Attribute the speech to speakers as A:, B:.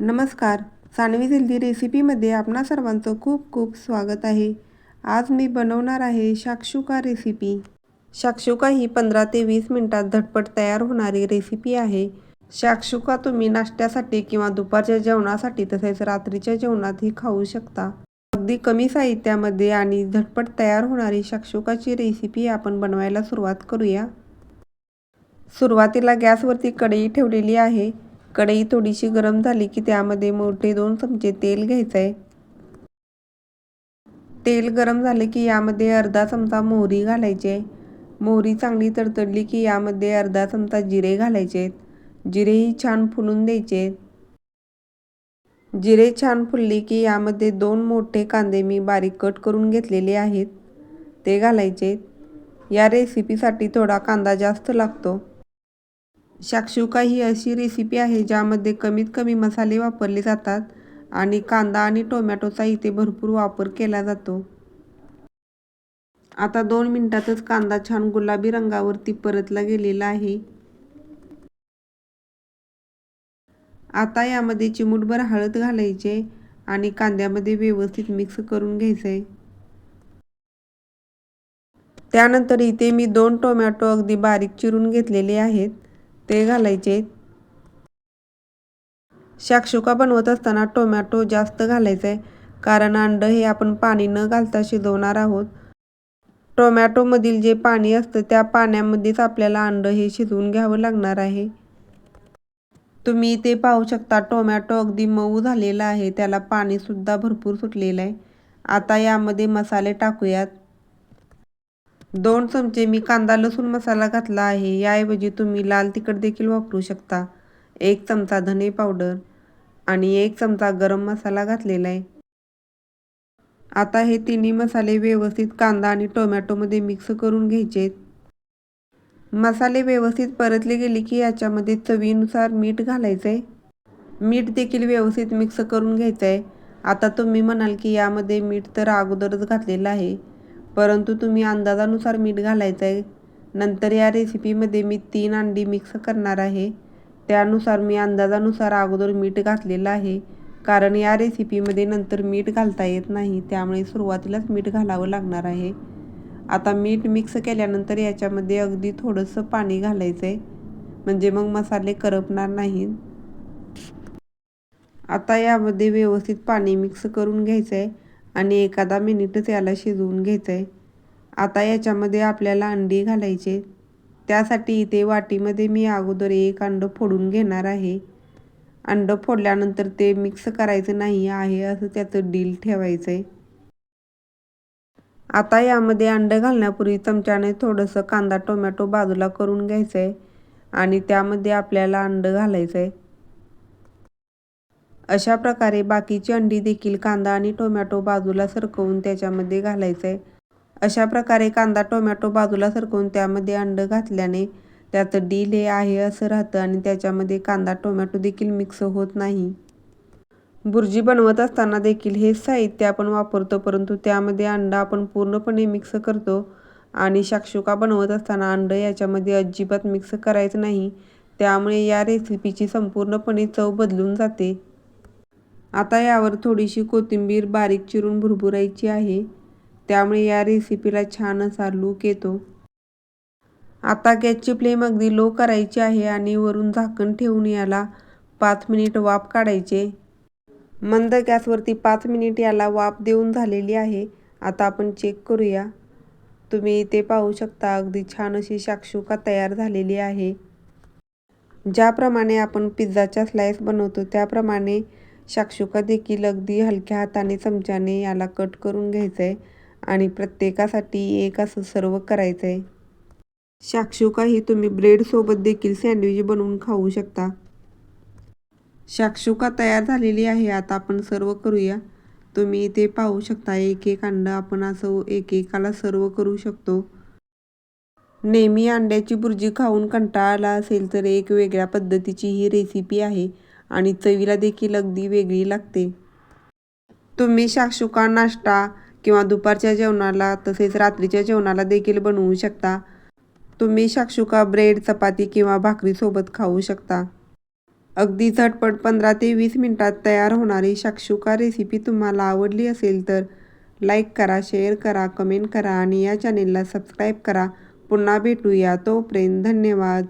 A: नमस्कार. सानवी हेल्दी रेसिपीमध्ये आपणा सर्वांचं खूप खूप स्वागत आहे. आज मी बनवणार आहे शाक्षुका रेसिपी. शाक्षुका ही पंधरा ते वीस मिनटात झटपट तयार होणारी रेसिपी आहे. शाक्षुका तुम्ही नाश्त्यासाठी किंवा दुपारच्या जेवणासाठी तसेच रात्रीच्या जेवणातही खाऊ शकता. अगदी कमी साहित्यामध्ये आणि झटपट तयार होणारी शाक्षुकाची रेसिपी आपण बनवायला सुरुवात करूया. सुरुवातीला गॅसवरती कढई ठेवलेली आहे. कढई थोडीशी गरम झाली की त्यामध्ये मोठे दोन चमचे तेल घ्यायचं आहे तेल गरम झाले की यामध्ये अर्धा चमचा मोहरी घालायची. आहे मोहरी चांगली तडतडली की यामध्ये अर्धा चमचा जिरे घालायचे. जिरेही छान फुलून द्यायचे. जिरे छान फुलली की यामध्ये दोन मोठे कांदे मी बारीक कट करून घेतलेले आहेत. ते घालायचे. या रेसिपीसाठी थोडा कांदा जास्त लागतो. शाक्षुका ही अशी रेसिपी आहे ज्यामध्ये कमीत कमी मसाले वापरले जातात आणि कांदा आणि टोमॅटोचा इथे भरपूर वापर केला जातो. आता दोन मिनिटातच कांदा छान गुलाबी रंगावरती परतला गेलेला आहे. आता यामध्ये चिमूटभर हळद घालायचे आणि कांद्यामध्ये व्यवस्थित मिक्स करून घ्यायचे. त्यानंतर इथे मी दोन टोमॅटो अगदी बारीक चिरून घेतलेले आहेत. ते घालायचे. शाक्षुका बनवत असताना टोमॅटो जास्त घालायचं आहे कारण अंड हे आपण पाणी न घालता शिजवणार आहोत. टोमॅटोमधील जे पाणी असतं त्या पाण्यामध्येच आपल्याला अंड हे शिजवून घ्यावं लागणार आहे. तुम्ही इथे पाहू शकता टोमॅटो अगदी मऊ झालेला आहे त्याला पाणीसुद्धा भरपूर सुटलेलं आहे. आता यामध्ये मसाले टाकूयात. दोन चमचे मी कांदा लसूण मसाला घातला आहे. याऐवजी तुम्ही लाल तिखट देखील वापरू शकता. एक चमचा धने पावडर आणि एक चमचा गरम मसाला घातलेला आहे. आता हे तिन्ही मसाले व्यवस्थित कांदा आणि टोमॅटोमध्ये मिक्स करून घ्यायचे मसाले व्यवस्थित परतले गेले की याच्यामध्ये चवीनुसार मीठ घालायचं आहे मीठ देखील व्यवस्थित मिक्स करून घ्यायचं आहे आता तुम्ही म्हणाल की यामध्ये मीठ तर अगोदरच घातलेलं आहे. परंतु तुम्ही अंदाजानुसार मीठ घालायचं आहे नंतर या रेसिपीमध्ये मी तीन अंडी मिक्स करणार आहे. त्यानुसार मी अंदाजानुसार अगोदर मीठ घातलेलं आहे. कारण या रेसिपीमध्ये नंतर मीठ घालता येत नाही त्यामुळे सुरुवातीलाच मीठ घालावं लागणार आहे. आता मीठ मिक्स केल्यानंतर याच्यामध्ये अगदी थोडंसं पाणी घालायचं आहे म्हणजे मग मसाले करपणार नाहीत. आता यामध्ये व्यवस्थित पाणी मिक्स करून घ्यायचं आहे आणि एखादा मिनिटच याला शिजवून घ्यायचं आहे आता याच्यामध्ये आपल्याला अंडी घालायचे. त्यासाठी इथे वाटीमध्ये मी अगोदर एक अंडं फोडून घेणार आहे. अंडं फोडल्यानंतर ते मिक्स करायचं नाही आहे असं त्याचं डील ठेवायचं आहे आता यामध्ये अंडं घालण्यापूर्वी चमच्याने थोडंसं कांदा टोमॅटो बाजूला करून घ्यायचं आहे आणि त्यामध्ये आपल्याला अंडं घालायचं आहे अशा प्रकारे बाकीची अंडी देखील कांदा आणि टोमॅटो बाजूला सरकवून त्याच्यामध्ये घालायचं. आहे अशा प्रकारे कांदा टोमॅटो बाजूला सरकवून त्यामध्ये अंडं घातल्याने त्यात डील हे आहे असं राहतं आणि त्याच्यामध्ये कांदा टोमॅटो देखील मिक्स होत नाही. बुर्जी बनवत असताना देखील हे साहित्य आपण वापरतो परंतु त्यामध्ये अंडा आपण पूर्णपणे मिक्स करतो आणि शाक्षुका बनवत असताना अंडं याच्यामध्ये अजिबात मिक्स करायचं नाही. त्यामुळे या रेसिपीची संपूर्णपणे चव बदलून जाते. आता यावर थोडीशी कोथिंबीर बारीक चिरून भुरभुरायची आहे. त्यामुळे या रेसिपीला छान असा लूक येतो. आता गॅसची फ्लेम अगदी लो करायची आहे आणि वरून झाकण ठेवून याला पाच मिनिट वाफ काढायचे. मंद गॅसवरती पाच मिनिट याला वाफ देऊन झालेली आहे. आता आपण चेक करूया. तुम्ही इथे पाहू शकता अगदी छान अशी शाक्षुका तयार झालेली आहे. ज्याप्रमाणे आपण पिझ्झाच्या स्लाइस बनवतो त्याप्रमाणे शाक्षुका देखील अगदी हलक्या हाताने चमच्याने याला कट करून घ्यायचं आहे आणि प्रत्येकासाठी एक असं सर्व करायचं आहे शाक्षुका ही तुम्ही ब्रेडसोबत देखील सँडविच बनवून खाऊ शकता. शाक्षुका तयार झालेली आहे आता आपण सर्व करूया. तुम्ही इथे पाहू शकता एक एक अंडं आपण असं एकेकाला सर्व करू शकतो. नेहमी अंड्याची भुर्जी खाऊन कंटाळा आला असेल तर एक वेगळ्या पद्धतीची ही रेसिपी आहे. आणि चवीला देखील अगदी वेगळी लागते. तुम्ही शाक्षुका नाश्ता किंवा दुपारच्या जेवणाला तसेच रात्रीच्या जेवणाला देखील बनवू शकता. तुम्ही शाक्षुका ब्रेड चपाती किंवा भाकरीसोबत खाऊ शकता. अगदी झटपट पंधरा ते वीस मिनटात तयार होणारी शाक्षुका रेसिपी तुम्हाला आवडली असेल तर लाईक करा शेअर करा कमेंट करा आणि या चॅनेलला सबस्क्राईब करा. पुन्हा भेटूया तोपर्यंत धन्यवाद.